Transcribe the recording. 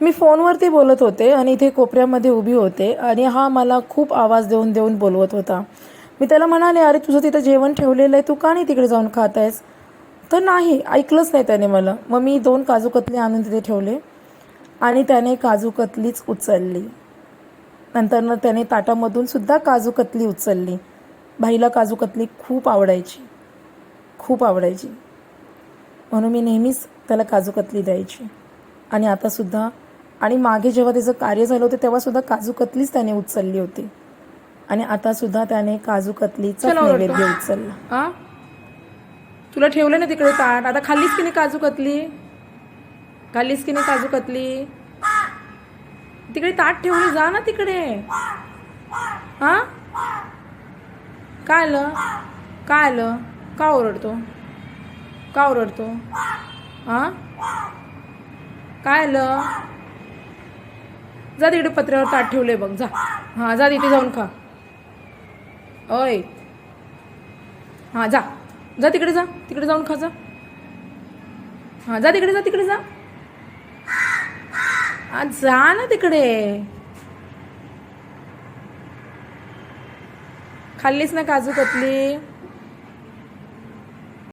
मी फोनवरती बोलत होते आणि इथे कोपऱ्यामध्ये उभी होते आणि हा मला खूप आवाज देऊन देऊन बोलवत होता. मी त्याला म्हणाले अरे तुझं तिथं जेवण ठेवलेलं आहे तू का नाही तिकडे जाऊन खात आहेस तर नाही ऐकलंच नाही त्याने मला. मग मी दोन काजू कतली आणून तिथे ठेवले आणि त्याने काजू कतलीच उचलली. नंतरनं त्याने ताटामधून सुद्धा काजू कतली उचलली. भाईला काजू कतली खूप आवडायची. खूप आवडायची. म्हणून मी नेहमीच त्याला काजू कतली द्यायची. आणि आतासुद्धा आणि मागे जेव्हा त्याचं कार्य झालं होतं तेव्हासुद्धा काजू कतलीच त्याने उचलली होती. आणि आतासुद्धा त्याने काजू कतलीचा. नैवेद्य उचलला. तुला ठेवलं ना तिकडे ताट आता खाल्लीस की नाही काजू कतली? खाल्लीस की नाही काजू कतली? तिकडे ताट ठेवली जा ना तिकडे. हा? काय आलं? काय आलं? का ओरडतो? का ओरडतो? हा? काय आलं? जा तिकडे पत्र्यावर ताट ठेवले बघ जा. हां जा तिथे जाऊन खा. ओय. हां जा. जा तिकडे जा. तिकडे जाऊन खा जा. हां जा तिकडे जा तिकडे जा. हां जा ना तिकडे. खाल्लीस ना काजू कतली?